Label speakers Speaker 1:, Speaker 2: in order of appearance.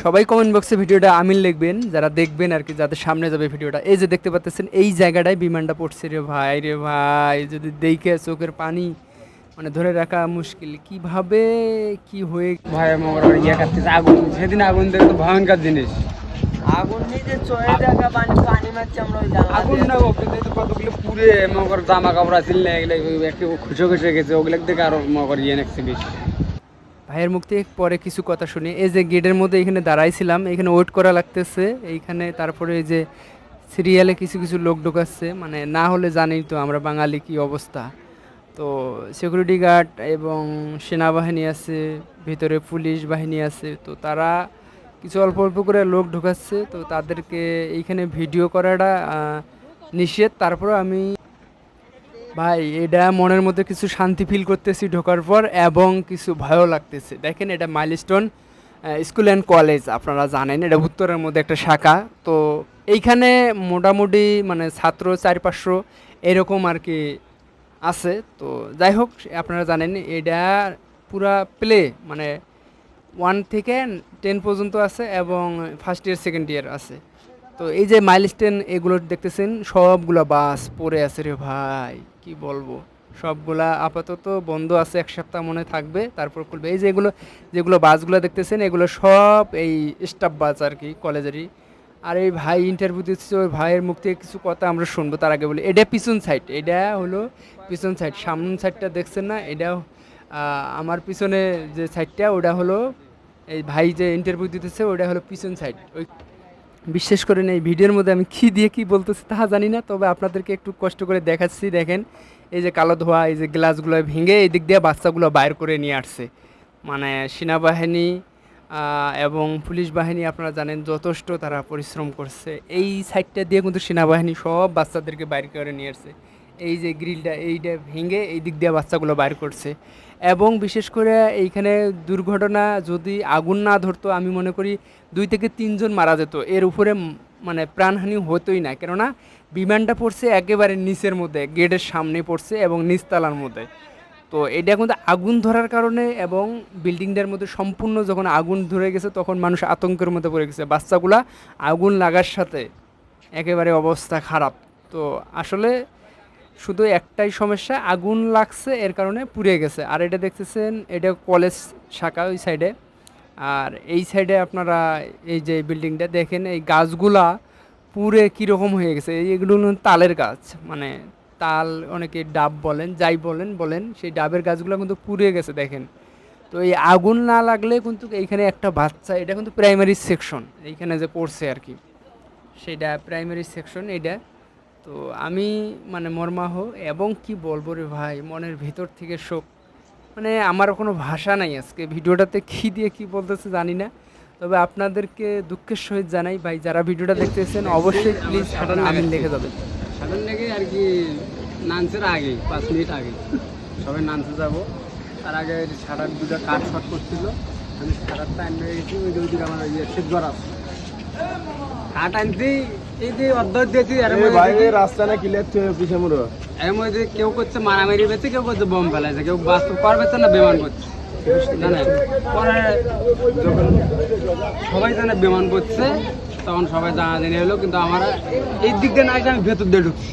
Speaker 1: সবাই কমেন্ট বক্সে ভিডিওটা আমিন লিখবেন যারা দেখবেন আর কি যাদের সামনে যাবে ভিডিওটা। এই যে দেখতে পাচ্ছেন এই জায়গাটায় বিমানটা পড়ছে রে ভাই রে ভাই। যদি দেখে চোখের পানি মানে ধরে রাখা মুশকিল। কীভাবে কি হয়ে
Speaker 2: ভাই মগর ইয়ে কাটতেছে। আগুন সেদিন আগুন দেখে তো ভয়ঙ্কর জিনিস।
Speaker 3: আগুন নিয়ে চয়ে দেখা পানি পানি মারছে আমরা ওই জানলা
Speaker 2: আগুন। না ওগুলো তো কতগুলো পুরে মগর জামা কাপড় আছিল না এগুলো একটু খুশো খুশে গেছে। ওগুলো দেখে আরও মগর ইয়ে নাকছে বেশি।
Speaker 1: ভাইয়ের মুখ থেকে পরে কিছু কথা শুনি। এই যে গেটের মধ্যে এখানে দাঁড়াইছিলাম, এখানে ওয়েট করা লাগতেছে। এইখানে তারপরে এই যে সিরিয়ালে কিছু কিছু লোক ঢোকাচ্ছে। মানে না হলে জানি তো আমরা বাঙালি কি অবস্থা। তো সিকিউরিটি গার্ড এবং সেনাবাহিনী আছে, ভিতরে পুলিশ বাহিনী আছে। তো তারা কিছু অল্প অল্প করে লোক ঢোকাচ্ছে। তো তাদেরকে এইখানে ভিডিও করাটা নিষেধ। তারপরে আমি ভাই, এটা মনের মধ্যে কিছু শান্তি ফিল করতেছি ঢোকার পর এবং কিছু ভয়ও লাগতেছে। দেখেন এটা মাইলস্টোন স্কুল অ্যান্ড কলেজ আপনারা জানেন, এটা উত্তরের মধ্যে একটা শাখা। তো এইখানে মোটামুটি মানে ছাত্র চার পাঁচশো এরকম আর কি আছে। তো যাই হোক, আপনারা জানেন, এটা পুরা প্লে মানে ওয়ান থেকে টেন পর্যন্ত আছে এবং ফার্স্ট ইয়ার সেকেন্ড ইয়ার আছে। তো এই যে মাইলস্টোন এগুলো দেখতেছেন, সবগুলা বাস পড়ে আছে রে ভাই, কি বলব? সবগুলা আপাতত বন্ধ আছে, এক সপ্তাহ মনে থাকবে, তারপর খুলবে। এই যে এগুলো, যেগুলো বাসগুলো দেখতেছেন, এগুলো সব এই স্টাফ বাস আর কি, কলেজেরই। আর এই ভাই ইন্টারভিউ দিচ্ছে, ওই ভাইয়ের মুখ থেকে কিছু কথা আমরা শুনব, তার আগে বলি, এটা পিছন সাইড এটা হলো পিছন সাইড সামন সাইডটা দেখছেন না, এটা আমার পিছনে যে সাইডটা ওটা হলো, এই ভাই যে ইন্টারভিউ দিতেছে, ওটা হলো পিছন সাইড ওই বিশেষ করেন এই ভিডিওর মধ্যে আমি কী দিয়ে কী বলতেছি তাহা জানি না, তবে আপনাদেরকে একটু কষ্ট করে দেখাচ্ছি, দেখেন। এই যে কালো ধোয়া, এই যে গ্লাসগুলো ভেঙে এই দিক দিয়ে বাচ্চাগুলো বাইর করে নিয়ে আসছে। মানে সেনাবাহিনী এবং পুলিশ বাহিনী আপনারা জানেন যথেষ্ট তারা পরিশ্রম করছে। এই সাইডটা দিয়ে কিন্তু সেনাবাহিনী সব বাচ্চাদেরকে বাইর করে নিয়ে আসছে। এই যে গ্রিলটা, এইটা ভেঙে এই দিক দিয়ে বাচ্চাগুলো বাইর করছে। এবং বিশেষ করে এইখানে দুর্ঘটনা যদি আগুন না ধরতো, আমি মনে করি দুই থেকে তিনজন মারা যেত। এর উপরে মানে প্রাণহানি হতোই না। কেননা বিমানটা পড়ছে একেবারে নিচের মধ্যে, গেটের সামনে পড়ছে এবং নিচতলার মধ্যে। তো এটা কিন্তু আগুন ধরার কারণে এবং বিল্ডিংটার মধ্যে সম্পূর্ণ যখন আগুন ধরে গেছে, তখন মানুষ আতঙ্কের মধ্যে পড়ে গেছে। বাচ্চাগুলা আগুন লাগার সাথে একেবারে অবস্থা খারাপ। তো আসলে শুধু একটাই সমস্যা, আগুন লাগছে, এর কারণে পুড়ে গেছে। আর এটা দেখতেছেন, এটা কলেজ শাখা ওই সাইডে আর এই সাইডে আপনারা এই যে বিল্ডিংটা দেখেন, এই গাছগুলা পুরে কীরকম হয়ে গেছে। এই এগুলো তালের গাছ। মানে তাল অনেকে ডাব বলেন, যাই বলেন বলেন, সেই ডাবের গাছগুলো কিন্তু পুড়ে গেছে, দেখেন। তো এই আগুন না লাগলে কিন্তু এইখানে একটা বাচ্চা, এটা কিন্তু প্রাইমারি সেকশন এইখানে যে পড়ছে আর কি। সেটা প্রাইমারি সেকশন এটা তো আমি মানে মর্মাহ এবং কি বলব রে ভাই, মনের ভিতর থেকে শোক। মানে আমার কোনো ভাষা নাই আজকে, ভিডিওটাতে কী দিয়ে কি বলতেছে জানি না। তবে আপনাদেরকে দুঃখের সহিত জানাই, ভাই, যারা ভিডিওটা দেখতেছেন, অবশ্যই প্লিজ আমিন লিখে যাবেন
Speaker 2: সাধারণ লেগে আর কি নানসের আগে, পাঁচ মিনিট আগে। সবাই নানসে যাব। তার আগে সাটার দুটো কাঠ শর্ট করছিল। আমি সাটারটা আনতে গেছি, ওই দুই দিকে আমার ইয়ে সিদ্ধর আছে। কাঠ আনতে দিয়েছি এর মধ্যে দেখি-
Speaker 4: রাস্তা না ক্লিয়ার থেকে পিছে মুড়ো।
Speaker 2: এর মধ্যে কেউ করছে মারামারি কেউ করছে বোম ফেলাইছে কেউ বাস্তব না বেমান করছে। না পরে যখন সবাই জানে বেমান করছে তখন সবাই জানা জানি হলো কিন্তু আমার এই দিক দিয়ে না আমি ভেতর দিয়ে ঢুকছি।